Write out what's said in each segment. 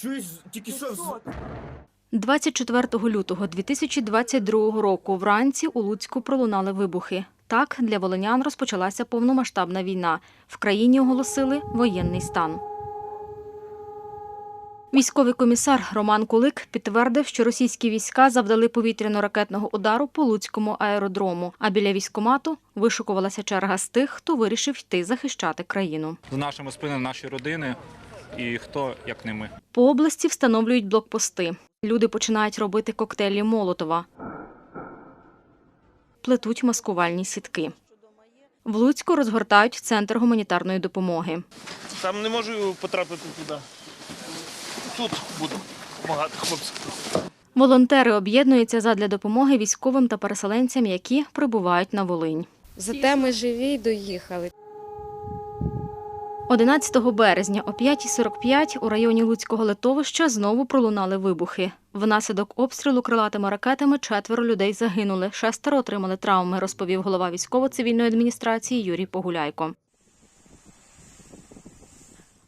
Чуєш, тільки що 24 лютого 2022 року вранці у Луцьку пролунали вибухи. Так, для волинян розпочалася повномасштабна війна. В країні оголосили воєнний стан. Військовий комісар Роман Кулик підтвердив, що російські війська завдали повітряно-ракетного удару по Луцькому аеродрому, а біля військомату вишукувалася черга з тих, хто вирішив йти захищати країну. За нашими спинами наші родини і хто як не ми. По області встановлюють блокпости. Люди починають робити коктейлі Молотова. Плетуть маскувальні сітки. В Луцьку розгортають центр гуманітарної допомоги. Там не можу потрапити туди. Тут буду допомагати хлопцям. Волонтери об'єднуються задля допомоги військовим та переселенцям, які прибувають на Волинь. Зате ми живі й доїхали. 11 березня о 5.45 у районі Луцького литовища знову пролунали вибухи. Внаслідок обстрілу крилатими ракетами четверо людей загинули, шестеро отримали травми, розповів голова військово-цивільної адміністрації Юрій Погуляйко.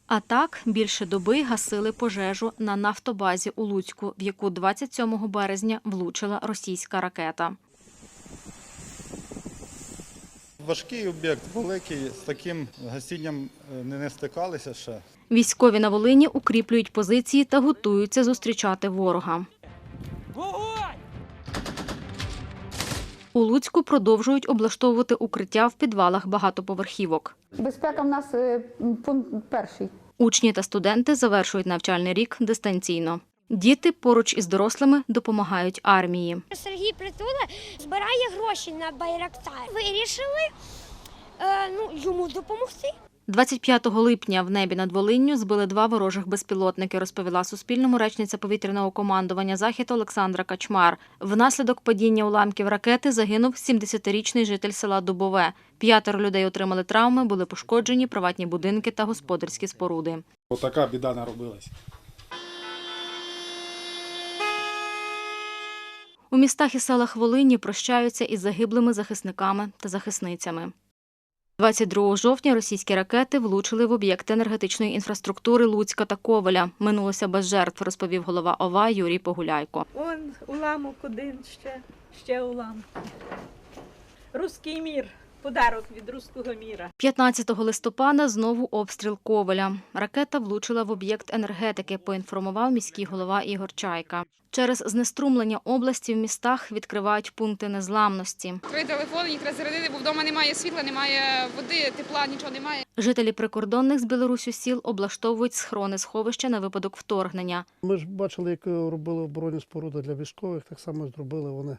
А так більше доби гасили пожежу на нафтобазі у Луцьку, в яку 27 березня влучила російська ракета. Важкий об'єкт, великий, з таким гасінням е, не, не стикалися ще. Військові на Волині укріплюють позиції та готуються зустрічати ворога. У Луцьку продовжують облаштовувати укриття в підвалах багатоповерхівок. Безпека в нас е, пункт перший. Учні та студенти завершують навчальний рік дистанційно. Діти поруч із дорослими допомагають армії. Сергій Притула збирає гроші на Байрактар. Вирішили е, ну, йому допомогти. 25 липня в небі над Волинню збили два ворожих безпілотники, розповіла Суспільному речниця повітряного командування Захід Олександра Качмар. Внаслідок падіння уламків ракети загинув 70-річний житель села Дубове. П'ятеро людей отримали травми, були пошкоджені приватні будинки та господарські споруди. Отака біда наробилась. У містах і селах Волині прощаються із загиблими захисниками та захисницями. 22 жовтня російські ракети влучили в об'єкти енергетичної інфраструктури Луцька та Ковеля. Минулося без жертв, розповів голова ОВА Юрій Погуляйко. Он уламок один ще, ще уламок. Руський мір. Подарок від руського міра. 15 листопада знову обстріл Ковеля. Ракета влучила в об'єкт енергетики, поінформував міський голова Ігор Чайка. Через знеструмлення області в містах відкривають пункти незламності. Твої телефони, їх треба зарядити, бо вдома немає світла, немає води, тепла, нічого немає. Жителі прикордонних з Білорусю сіл облаштовують схорони сховища на випадок вторгнення. Ми ж бачили, як робили оборонні споруди для військових, так само зробили вони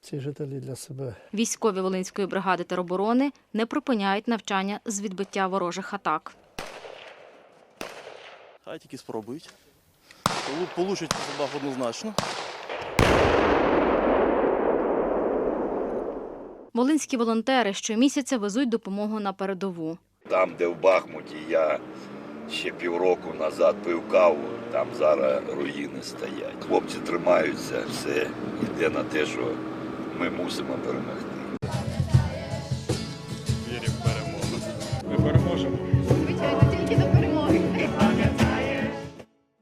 ці жителі для себе. Військові Волинської бригади тероборони не припиняють навчання з відбиття ворожих атак. Хай тільки спробують. Полу- Получать задах однозначно. Волинські волонтери щомісяця везуть допомогу на передову. Там, де в Бахмуті я ще півроку назад пив каву, там зараз руїни стоять. Хлопці тримаються, все йде на те, що ми мусимо перемогти.